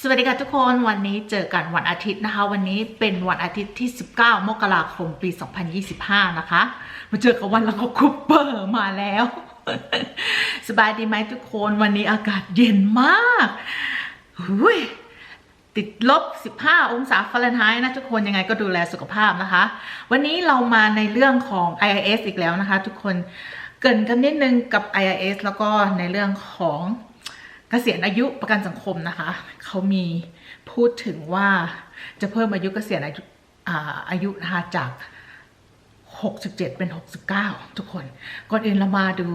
สวัสดีค่ะทุกคนวันนี้เจอกันวันอาทิตย์นะคะ วันนี้เป็นวันอาทิตย์ที่ 19 มกราคมปี 2025 นะคะ มาเจอกับวันแล้วก็คุปเปอร์มาแล้ว สบายดีไหมทุกคนวันนี้อากาศเย็นมากหุยติดลบ 15 องศาฟาเรนไฮต์นะทุกคนยังไงก็ดูแลสุขภาพนะคะ วันนี้เรามาในเรื่องของ IIS อีกแล้วนะคะ ทุกคนเกินกันนิดนึงกับ IIS แล้วก็ในเรื่องของ กษียณอายุประกันสังคมนะคะ เขามีพูดถึงว่าจะเพิ่มอายุเกษียณอายุอายุนะคะจาก 67 เป็น 69 ทุกคน ก่อนอื่นเรามาดู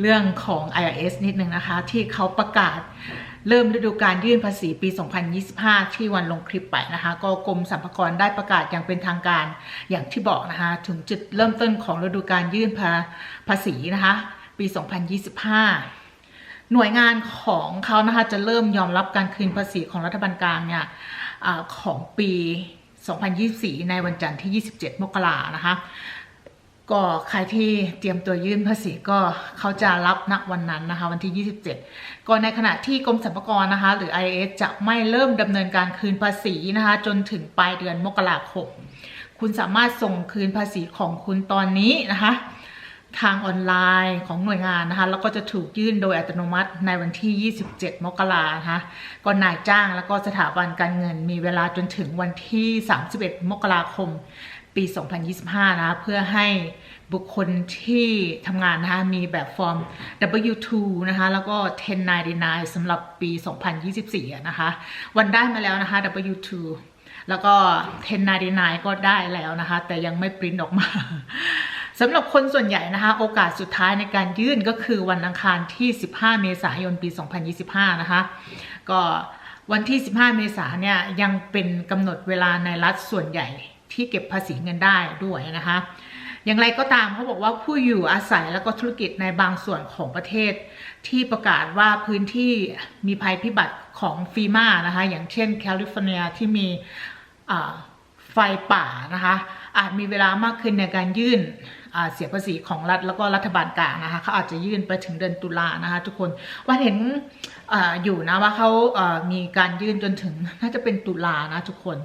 เรื่องของ IRS นิดนึงนะคะ ที่เขาประกาศเริ่มฤดูการยื่นภาษีปี 2025 ที่วันลงคลิปไปนะคะ ก็กรมสรรพากรได้ประกาศอย่างเป็นทางการอย่างที่บอกนะคะ ถึงจุดเริ่มต้นของฤดูการยื่นภาภาษีนะคะ ปี 2025 หน่วยงานของเขานะคะจะเริ่มยอมรับการคืนภาษีของรัฐบาลกลางเนี่ยอของปี 2024 ในวันจันทร์ที่ 27 มกรานะคะก็ใครที่เตรียมตัวยื่นภาษีก็เขาจะรับณวันนั้นนะคะ วันที่ 27 ก็ในขณะที่กรมสรรพากรนะคะ หรือ IRS จะไม่เริ่มดำเนินการคืนภาษีนะคะ จนถึงปลายเดือนมกราคมคุณสามารถส่งคืนภาษีของคุณตอนนี้นะคะ ทางออนไลน์ของหน่วยงานนะคะแล้วก็จะถูกยื่นโดยอัตโนมัติในวันที่ 27 มกรานะคะก็นายจ้างแล้วก็สถาบันการเงินมีเวลาจนถึงวันที่ 31 มกราคม ปี 2025 นะคะเพื่อให้บุคคลที่ทำงานนะคะมีแบบฟอร์ม W2 นะคะแล้วก็1099สำหรับปี 2024 นะคะ วันได้มาแล้วนะคะ W2 แล้วก็1099ก็ได้แล้วนะคะ แต่ยังไม่ปริ้นออกมา สำหรับคนส่วนใหญ่นะคะ โอกาสสุดท้ายในการยื่นก็คือวันอังคารที่ 15 เมษายนปี 2025 นะคะ ก็วันที่ 15 เมษายนเนี่ยยังเป็นกำหนดเวลาในรัฐส่วนใหญ่ที่เก็บภาษีเงินได้ด้วยนะคะ อย่างไรก็ตามเขาบอกว่าผู้อยู่อาศัยแล้วก็ธุรกิจในบางส่วนของประเทศ ที่ประกาศว่าพื้นที่มีภัยพิบัติของฟีมานะคะ อย่างเช่นแคลิฟอร์เนียที่มีไฟป่านะคะ อาจมีเวลามากขึ้นในการยื่นเสียภาษีของรัฐแล้วก็รัฐบาลกลางนะคะเขาอาจจะยื่นไปถึงเดือนตุลานะคะทุกคนว่าเห็นออยู่นะว่าเขามีการยื่นจนถึงน่าจะเป็นตุลานะทุกคน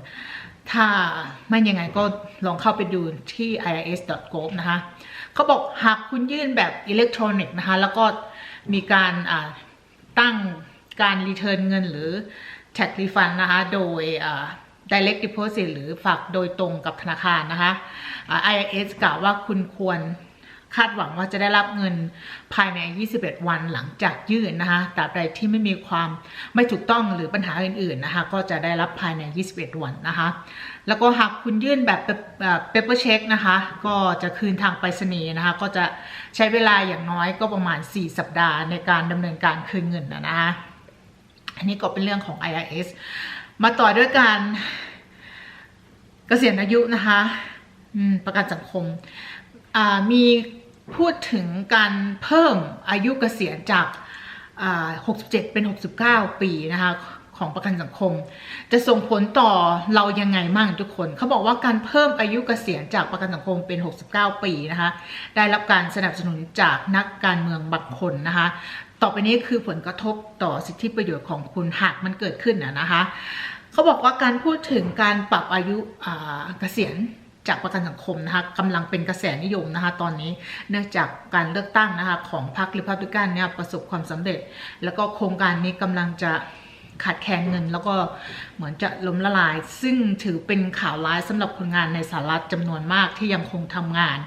ถ้าไม่ยังไงก็ลองเข้าไปดูที่ irs.gov นะคะเขาบอกหากคุณยื่นแบบอิเล็กทรอนิกส์นะคะแล้วก็มีการตั้งการรีเทิร์นเงินหรือ tax refund นะคะโดยอ direct deposit หรือฝากโดยตรงกับธนาคารนะคะ IRS กล่าวว่าคุณควรคาดหวังว่าจะได้รับเงินภายใน 21 วันหลังจากยื่นนะคะตราบใดที่ไม่มีความไม่ถูกต้องหรือปัญหาอื่นๆนะคะ ก็จะได้รับภายใน 21 วันนะคะ แล้วก็หากคุณยื่นแบบเปเปอร์เช็คนะคะ ก็จะคืนทางไปรษณีย์นะคะ ก็จะใช้เวลาอย่างน้อยก็ประมาณ 4 สัปดาห์ในการดำเนินการคืนเงินนะคะ อันนี้ก็เป็นเรื่องของ IRS มาต่อด้วยการเกษียณอายุนะคะประกันสังคมมีพูดถึงการเพิ่มอายุเกษียณจาก 67 เป็น 69 ปีนะคะของประกันสังคม จะส่งผลต่อเรายังไงมั่งทุกคน เขาบอกว่าการเพิ่มอายุเกษียณจากประกันสังคมเป็น 69 ปีนะคะ ได้รับการสนับสนุนจากนักการเมืองบางคนนะคะ ต่อไปนี้คือผลกระทบต่อสิทธิประโยชน์ของคุณหากมันเกิดขึ้นนะนะคะเขาบอกว่าการพูดถึงการปรับอายุเกษียณจากประกันสังคมนะคะกำลังเป็นกระแสนิยมนะคะตอนนี้เนื่องจากการเลือกตั้งนะคะของพรรคริพับลิกันเนี่ยประสบความสำเร็จ แล้วก็โครงการนี้กำลังจะ ขาดแคลนเงิน แล้วก็เหมือนจะล้มละลาย ซึ่งถือเป็นข่าวร้ายสำหรับคนงานในสหรัฐจำนวนมากที่ยังคงทำงาน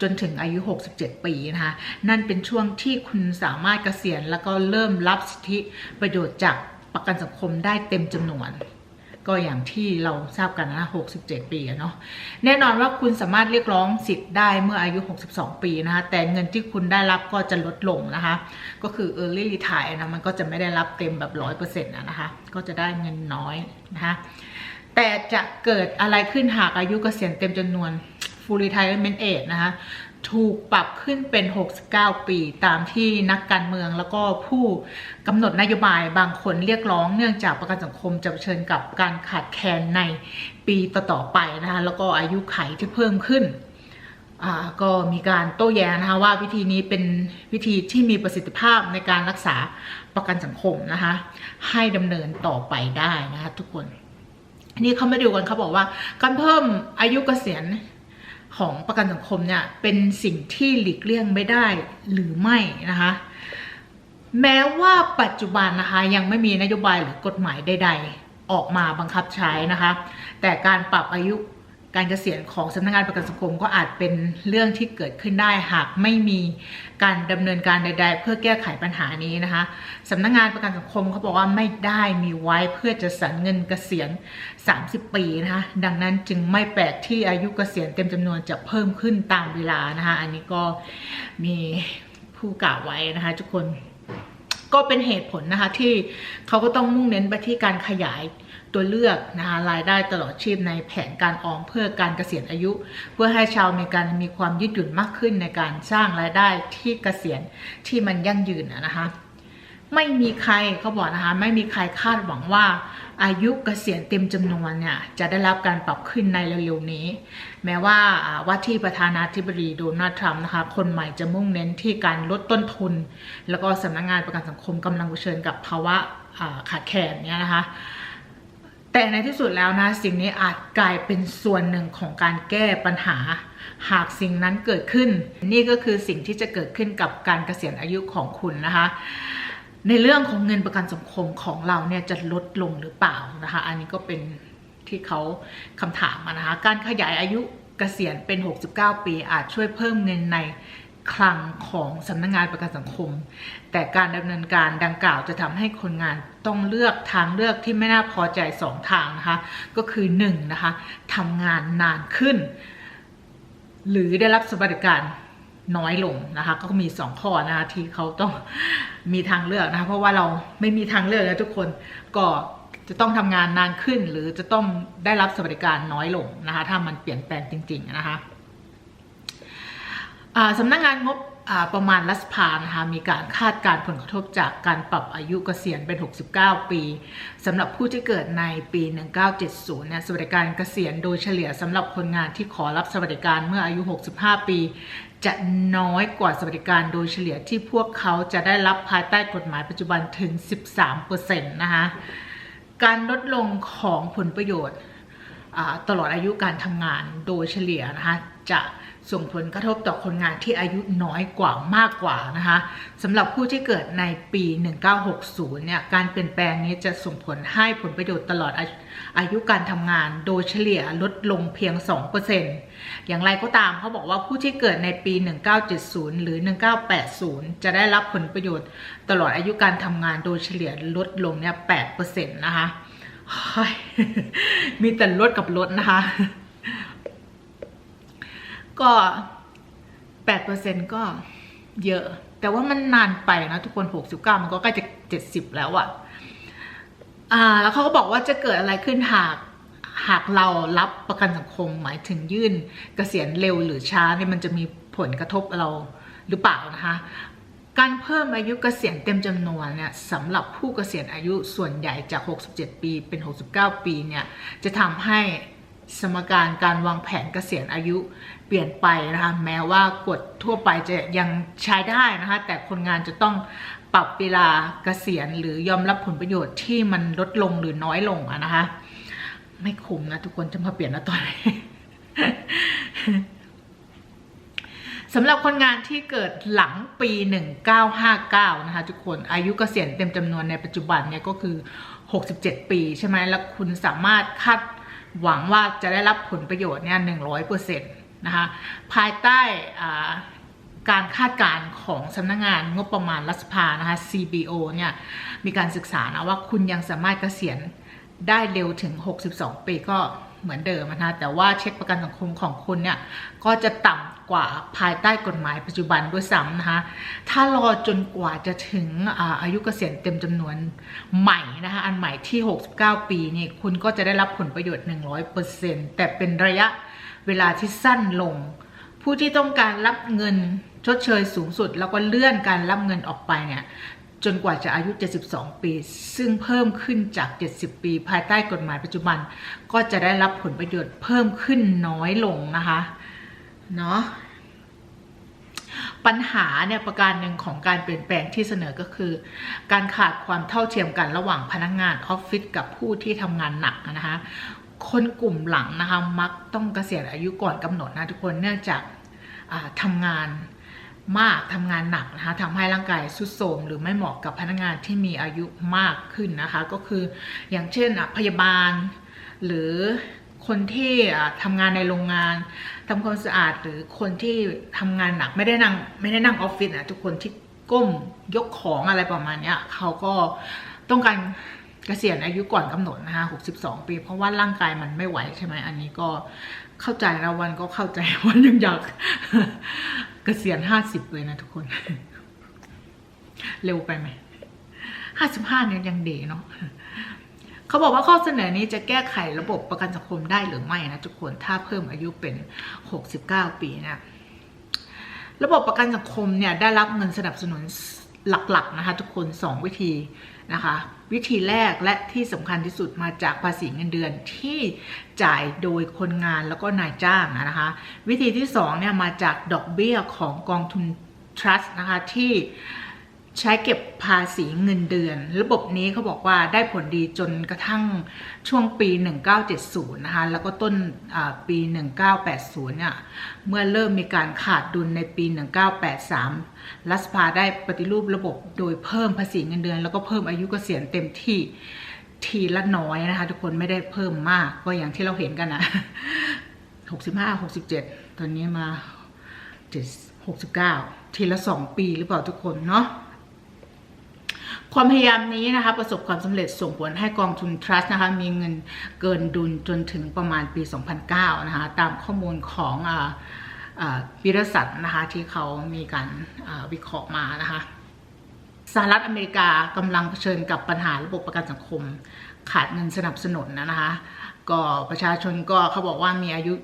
จนถึงอายุ 67 ปีนะคะนั่นเป็นช่วงที่คุณสามารถเกษียณแล้วก็เริ่มรับสิทธิประโยชน์จากประกันสังคมได้เต็มจำนวน ก็อย่างที่เราทราบกันนะ67 ปีอะเนาะ แน่นอนว่าคุณสามารถเรียกร้องสิทธิ์ได้เมื่ออายุ 62 ปีนะคะ แต่เงินที่คุณได้รับก็จะลดลงนะคะ ก็คือ early retire นะ มันก็จะไม่ได้รับเต็มแบบ 100%นะนะคะ ก็จะได้เงินน้อยนะคะ แต่จะเกิดอะไรขึ้นหากอายุเกษียณเต็มจำนวน full retirement age นะคะ ถูกปรับขึ้นเป็น 69 ปี ตามที่นักการเมืองแล้วก็ผู้กำหนดนโยบายบางคนเรียกร้องเนื่องจากประกันสังคมจะเผชิญกับการขาดแคลนในปีต่อๆไปนะคะแล้วก็อายุไขที่เพิ่มขึ้นอ่าก็มีการโต้แย้งนะคะว่าวิธีนี้เป็นวิธีที่มีประสิทธิภาพในการรักษาประกันสังคมนะคะให้ดำเนินต่อไปได้นะคะทุกคนนี่เขาไม่ดูกันเขาบอกว่าการเพิ่มอายุเกษียณ ของประกันสังคมเนี่ยเป็นสิ่งที่หลีกเลี่ยงไม่ได้หรือไม่นะคะแม้ว่าปัจจุบันนะคะยังไม่มีนโยบายหรือกฎหมายใด ๆ ออกมาบังคับใช้นะคะ แต่การปรับอายุ การเกษียณของสำนักงานประกันสังคมก็อาจเป็นเรื่องที่เกิดขึ้นได้หากไม่มีการดำเนินการใด ๆ เพื่อแก้ไขปัญหานี้นะคะสำนักงานประกันสังคมเขาบอกว่าไม่ได้มีไว้เพื่อจะสรรเงินเกษียณ 30 ปีนะคะดังนั้นจึงไม่แปลกที่อายุเกษียณเต็มจำนวนจะเพิ่มขึ้นตามเวลานะคะอันนี้ก็มีผู้กล่าวไว้นะคะทุกคนก็เป็นเหตุผลนะคะที่เขาก็ต้องมุ่งเน้นไปที่การขยาย ตัวเลือกนะคะรายได้ตลอดชีพในแผนการออมเพื่อการเกษียณอายุ เพื่อให้ชาวอเมริกันมีความยืดหยุ่นมากขึ้นในการสร้างรายได้ที่เกษียณที่มันยั่งยืนนะคะไม่มีใครเขาบอกนะคะ ไม่มีใครคาดหวังว่า อายุเกษียณเต็มจำนวนเนี่ยจะได้รับการปรับขึ้นในเร็วๆนี้ แม้ว่าว่าที่ประธานาธิบดีโดนัลด์ทรัมป์นะคะ คนใหม่จะมุ่งเน้นที่การลดต้นทุน แล้วก็สำนักงานประกันสังคมกำลังเผชิญกับภาวะขาดแคลนเนี่ยนะคะ แต่ในที่สุดแล้วนะสิ่งนี้อาจกลายเป็นส่วนหนึ่งของการแก้ปัญหา หากสิ่งนั้นเกิดขึ้น นี่ก็คือสิ่งที่จะเกิดขึ้นกับการเกษียณอายุของคุณนะคะ ในเรื่องของเงินประกันสังคมของเราเนี่ยจะลดลงหรือเปล่านะคะ อันนี้ก็เป็นที่เขาคำถามมานะคะ การขยายอายุเกษียณเป็น 69 ปีอาจช่วยเพิ่มเงินใน คลังของสำนักงงานประกันสังคม แต่การดำเนินการดังกล่าวจะทำให้คนงานต้องเลือกทางเลือกที่ไม่น่าพอใจสองทางนะคะ ก็คือ1นนะคะทำงานนานขึ้น หรือได้รับสวัสดิการน้อยลงนะคะ ก็มีสองข้อนะคะที่เขาต้องมีทางเลือกนะคะเพราะว่าเราไม่มีทางเลือกแล้วทุกคนก็จะต้องทำงานนานขึ้น หรือจะต้องได้รับสวัสดิการน้อยลงนะคะ ถ้ามันเปลี่ยนแปลงจริง ๆ นะคะ สำนักงงานงบประมาณรัฐพานะคะมีการคาดการผลกระทบจากการปรับอายุเกษียณเป็น 69 ปีสำหรับผู้ที่เกิดในปี 1970เนี่ยสวัสดิการเกษียณโดยเฉลี่ยสำหรับคนงานที่ขอรับสวัสดิการเมื่ออายุ 65 ปี จะน้อยกว่าสวัสดิการโดยเฉลี่ยที่พวกเขาจะได้รับภายใต้กฎหมายปัจจุบันถึง 13%นะคะการลดลงของผลประโยชน์ตลอดอายุการทำงานโดยเฉลี่ยนะคะจะ ส่งผลกระทบต่อคนงานที่อายุน้อยกว่ามากกว่านะคะสำหรับผู้ที่เกิดในปี 1960 เนี่ย การเปลี่ยนแปลงนี้จะส่งผลให้ผลประโยชน์ตลอดอายุการทำงานโดยเฉลี่ยลดลงเพียง 2%อย่างไรก็ตามเขาบอกว่าผู้ที่เกิดในปี 1970 หรือ 1980 จะได้รับผลประโยชน์ตลอดอายุการทำงานโดยเฉลี่ยลดลงเนี่ย 8%นะคะมีแต่ลดกับลดนะคะ ก็แปดเปอร์เซ็นก็เยอะ แต่ว่ามันนานไปนะทุกคนหกสิบเก้ามันก็ใกล้จะเจ็ดสิบแล้วอะอ่า แล้วเขาก็บอกว่าจะเกิดอะไรขึ้นหากหากเรารับประกันสังคมหมายถึงยื่นเกษียณเร็วหรือช้าเนี่ยมันจะมีผลกระทบเราหรือเปล่านะคะ การเพิ่มอายุเกษียณเต็มจำนวนเนี่ยสำหรับผู้เกษียณอายุส่วนใหญ่จาก 67 ปีเป็น 69 ปีเนี่ยจะทำให้ สมการการวางแผนเกษียณอายุเปลี่ยนไปนะคะแม้ว่ากฎทั่วไปจะยังใช้ได้นะคะแต่คนงานจะต้องปรับเวลาเกษียณหรือยอมรับผลประโยชน์ที่มันลดลงหรือน้อยลงอะนะคะไม่คุ้มนะทุกคนจะมาเปลี่ยนนะตอนนี้สำหรับคนงานที่เกิดหลังปี 1959 นะคะทุกคนอายุเกษียณเต็มจำนวนในปัจจุบันเนี่ยก็คือ 67 ปีใช่ไหมแล้วคุณสามารถคาด หวังว่าจะได้รับผลประโยชน์เนี่ยหนึ่งร้อยเปอร์เซ็นต์นะคะภายใต้การคาดการณ์ของสำนักงงานงบประมาณรัฐสภานะคะ CBO เนี่ยมีการศึกษานะว่าคุณยังสามารถเกษียณได้เร็วถึง 62 ปีก็เหมือนเดิมนะคะแต่ว่าเช็คประกันสังคมของคุณเนี่ยก็จะต่ำ กว่าภายใต้กฎหมายปัจจุบันด้วยซ้ำนะคะถ้ารอจนกว่าจะถึงอายุเกษียณเต็มจำนวนใหม่นะคะอันใหม่ที่ 69 ปีนี่คุณก็จะได้รับผลประโยชน์ 100%แต่เป็นระยะเวลาที่สั้นลง ผู้ที่ต้องการรับเงินชดเชยสูงสุด แล้วก็เลื่อนการรับเงินออกไปเนี่ยจนกว่าจะอายุ 72 ปี ซึ่งเพิ่มขึ้นจาก 70 ปี ภายใต้กฎหมายปัจจุบัน ก็จะได้รับผลประโยชน์เพิ่มขึ้นน้อยลงนะคะ เนาะปัญหาเนี่ยประการหนึ่งของการเปลี่ยนแปลงที่เสนอก็คือ การขาดความเท่าเทียมกันระหว่างพนักงานออฟฟิศกับผู้ที่ทำงานหนักนะคะคนกลุ่มหลังนะคะมักต้องเกษียณอายุก่อนกำหนดนะทุกคนเนื่องจากาทำงานมากทำงานหนักนะคะทำให้ร่างกายทรุดโทรมหรือไม่เหมาะกับพนักงานที่มีอายุมากขึ้นนะคะ ก็คืออย่างเช่นอะพยาบาลหรือ คนที่ทำงานในโรงงานทำความสะอาดหรือคนที่ทำงานหนักไม่ได้นั่งไม่ได้นั่งออฟฟิศนะทุกคนที่ก้มยกของอะไรประมาณเนี้ยเขาก็ต้องการเกษียณอายุก่อนกำหนดนะคะ62ปี เพราะว่าร่างกายมันไม่ไหวใช่ไหมอันนี้ก็เข้าใจนะวันก็เข้าใจวันยังอยากเกษียณ50เลยนะทุกคน เร็วไปไหม55เนี่ยยังเดเนาะ เขาบอกว่าข้อเสนอนี้จะแก้ไขระบบประกันสังคมได้หรือไม่นะทุกคนถ้าเพิ่มอายุเป็น 69 ปีนะระบบประกันสังคมเนี่ยได้รับเงินสนับสนุนหลักๆนะคะทุกคน 2 วิธีนะคะวิธีแรกและที่สำคัญที่สุดมาจากภาษีเงินเดือนที่จ่ายโดยคนงานแล้วก็นายจ้างนะคะวิธีที่2เนี่ยมาจากดอกเบี้ยของกองทุน trust นะคะที่ ใช้เก็บภาษีเงินเดือน ระบบนี้เขาบอกว่าได้ผลดีจนกระทั่งช่วงปี 1970 นะคะ แล้วก็ต้นปี 1980 เนี่ย เมื่อเริ่มมีการขาดดุลในปี 1983 รัฐสภาได้ปฏิรูประบบโดยเพิ่มภาษีเงินเดือน แล้วก็เพิ่มอายุเกษียณเต็มที่ทีละน้อยนะคะ ทุกคนไม่ได้เพิ่มมากก็อย่างที่เราเห็นกันนะ 65 67 ตอนนี้มา7 69 ทีละ 2 ปีหรือเปล่าทุกคนเนาะ ความพยายามนี้นะคะประสบความสำเร็จส่งผลให้กองทุน trust นะคะมีเงินเกินดุลจนถึงประมาณปี 2009 นะคะตามข้อมูลของวิรสัตนะคะที่เขามีการวิเคราะห์มานะคะสหรัฐอเมริกากำลังเผชิญกับปัญหาระบบประกันสังคม ขาดเงินสนับสนุนนะคะ ก็ประชาชนก็เขาบอกว่ามีอายุ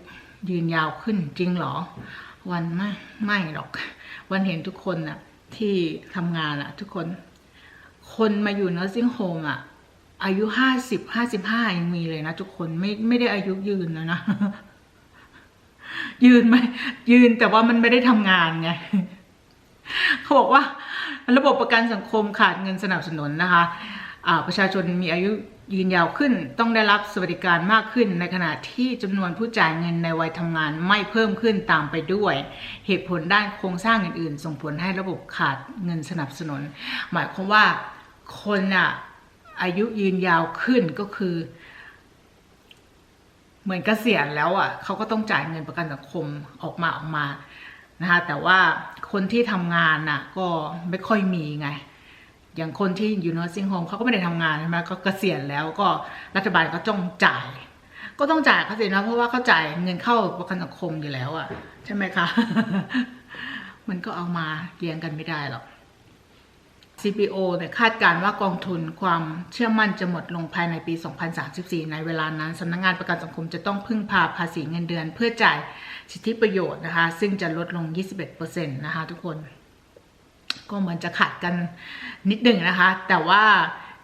ยืนยาวขึ้นจริงเหรอ วันไม่ไม่หรอก วันเห็นทุกคนน่ะที่ทำงานอะทุกคน คนมาอยู่ nursing home อะอายุห้าสิบห้าสิบห้ายังมีเลยนะทุกคนไม่ไม่ได้อายุยืนแล้วนะ ยืนไหมยืนแต่ว่ามันไม่ได้ทำงานไงเขาบอกว่า ระบบประกันสังคมขาดเงินสนับสนุนนะคะประชาชนมีอายุยืนยาวขึ้น ต้องได้รับสวัสดิการมากขึ้น ในขณะที่จำนวนผู้จ่ายเงินในวัยทำงานไม่เพิ่มขึ้นตามไปด้วย เหตุผลด้านโครงสร้างอื่น ๆ ส่งผลให้ระบบขาดเงินสนับสนุน หมายความว่า คนอะอายุยืนยาวขึ้นก็คือ เหมือนเกษียณแล้วอะเขาก็ต้องจ่ายเงินประกันสังคมออกมาออกมานะคะแต่ว่าคนที่ทำงานน่ะก็ไม่ค่อยมีไง อย่างคนที่อยู่ nursing home เขาก็ไม่ได้ทำงานใช่ไหมก็เกษียณแล้วก็รัฐบาลก็ต้องจ่าย ก็ต้องจ่ายเขาสินะเพราะว่าเขาจ่ายเงินเข้าประกันสังคมอยู่แล้วอะใช่ไหมคะ มันก็เอามาเรียงกันไม่ได้หรอก CPO เนี่ยคาดการณ์ว่ากองทุนความเชื่อมั่นจะหมดลงภายในปี 2034 ในเวลานั้นสำนักงงานประกันสังคมจะต้องพึ่งพาภาษีเงินเดือน เพื่อจ่ายสิทธิประโยชน์นะคะ ซึ่งจะลดลง 21%นะคะทุกคน ก็เหมือนจะขัดกันนิดหนึ่งนะคะ แต่ว่า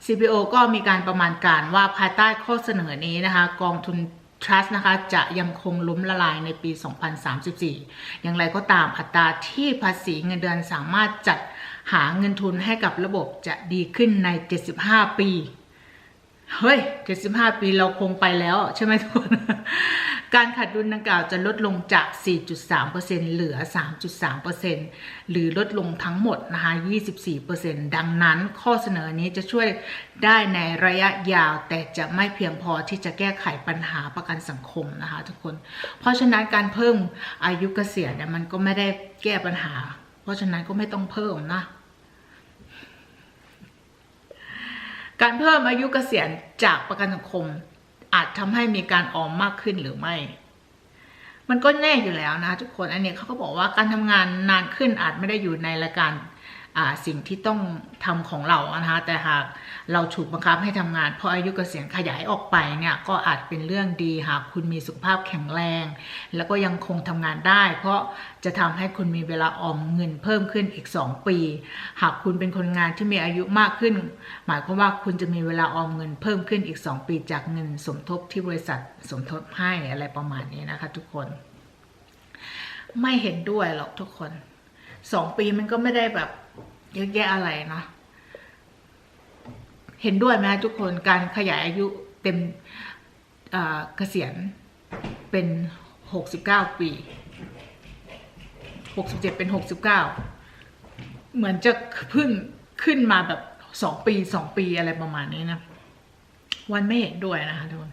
CPO ก็มีการประมาณการว่าภายใต้ข้อเสนอนี้นะคะ กองทุน Trust นะคะจะยังคงล้มละลายในปี 2034 อย่างไรก็ตามอัตราที่ภาษีเงินเดือนสามารถจัด หาเงินทุนให้กับระบบจะดีขึ้นใน 75 ปี เฮ้ย 75 ปีเราคงไปแล้วใช่ไหมทุกคน การขาดดุลดังกล่าวจะลดลงจาก 4.3%เหลือ 3.3%หรือลดลงทั้งหมดนะคะ 24%ดังนั้นข้อเสนอนี้จะช่วยได้ในระยะยาว แต่จะไม่เพียงพอที่จะแก้ไขปัญหาประกันสังคมนะคะทุกคน เพราะฉะนั้นการเพิ่มอายุเกษียณเนี่ยมันก็ไม่ได้แก้ปัญหา เพราะฉะนั้นก็ไม่ต้องเพิ่มนะ การเพิ่มอายุเกษียณจากประกันสังคม อาจทำให้มีการออมมากขึ้นหรือไม่ มันก็แน่อยู่แล้วนะทุกคน อันนี้เขาก็บอกว่าการทำงานนานขึ้นอาจไม่ได้อยู่ในรายการ สิ่งที่ต้องทำของเรานะคะแต่หากเราถูกบังคับให้ทำงานเพราะอายุเกษียณขยายออกไปเนี่ยก็อาจเป็นเรื่องดีหากคุณมีสุขภาพแข็งแรง แล้วก็ยังคงทำงานได้ เพราะจะทำให้คุณมีเวลาออมเงินเพิ่มขึ้นอีก 2 ปี หากคุณเป็นคนงานที่มีอายุมากขึ้น หมายความว่าคุณจะมีเวลาออมเงินเพิ่มขึ้นอีก 2 ปีจากเงินสมทบที่บริษัทสมทบให้อะไรประมาณนี้นะคะ ทุกคน ไม่เห็นด้วยหรอกทุกคนสองปีมันก็ไม่ได้แบบ เยอะแยะอะไรนะ เห็นด้วยไหมทุกคนการขยายอายุเต็มเกษียณเป็นหกสิบเก้าปีหกสิบเจ็ดเป็นหกสิบเก้าเหมือนจะเพิ่งขึ้นมาแบบสองปีสองปีอะไรประมาณนี้นะ วันไม่เห็นด้วยนะคะทุกคน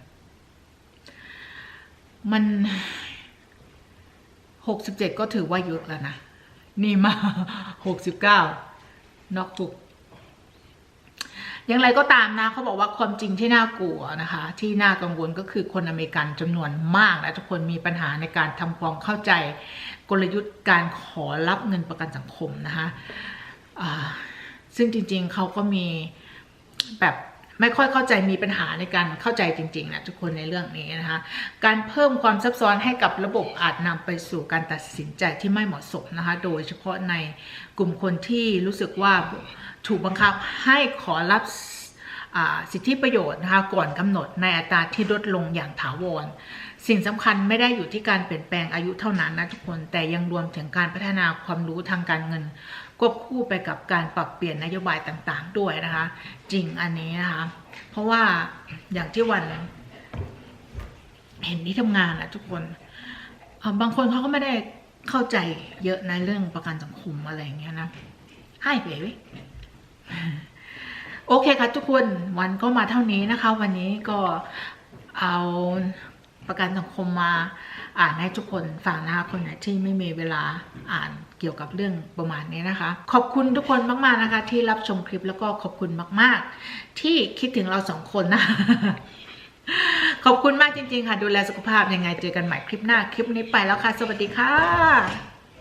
มันหกสิบเจ็ดก็ถือว่าเยอะแล้วนะ นี่มาหกสิบเก้า นอกจุกอย่างไรก็ตามนะเขาบอกว่าความจริงที่น่ากลัวนะคะ ที่น่ากังวลก็คือคนอเมริกันจำนวนมากและทุกคนมีปัญหาในการทำความเข้าใจกลยุทธ์การขอรับเงินประกันสังคมนะคะซึ่งจริงๆเขาก็มีแบบ ไม่ค่อยเข้าใจมีปัญหาในการเข้าใจจริงๆนะทุกคนในเรื่องนี้นะคะการเพิ่มความซับซ้อนให้กับระบบอาจนำไปสู่การตัดสินใจที่ไม่เหมาะสมนะคะโดยเฉพาะในกลุ่มคนที่รู้สึกว่าถูกบังคับให้ขอรับสิทธิประโยชน์นะคะก่อนกำหนดในอัตราที่ลดลงอย่างถาวร สิ่งสำคัญไม่ได้อยู่ที่การเปลี่ยนแปลงอายุเท่านั้นนะทุกคนแต่ยังรวมถึงการพัฒนาความรู้ทางการเงิน วบคู่ไปกับการปรับเปลี่ยนนโยบายต่างๆ ด้วยนะคะ จริงอันนี้นะคะ เพราะว่าอย่างที่วัน เห็นที่ทำงานอะทุกคนบางคนเขาก็ไม่ได้เข้าใจเยอะในเรื่องประกันสังคมอะไรอย่างเงี้ยนะให้เบบี้โอเคค่ะทุกคนวันก็มาเท่านี้นะคะ วันนี้ก็เอาประกันสังคมมา อ่านให้ทุกคนฟังนะคะคนไหนที่ไม่มีเวลาอ่านเกี่ยวกับเรื่องประมาณนี้นะคะ ขอบคุณทุกคนมากๆนะคะ ที่รับชมคลิปแล้วก็ขอบคุณมาก ๆ ที่คิดถึงเราสองคนนะขอบคุณมากจริง ๆ ค่ะ ดูแลสุขภาพยังไงเจอกันใหม่คลิปหน้าคลิปนี้ไปแล้วค่ะ สวัสดีค่ะ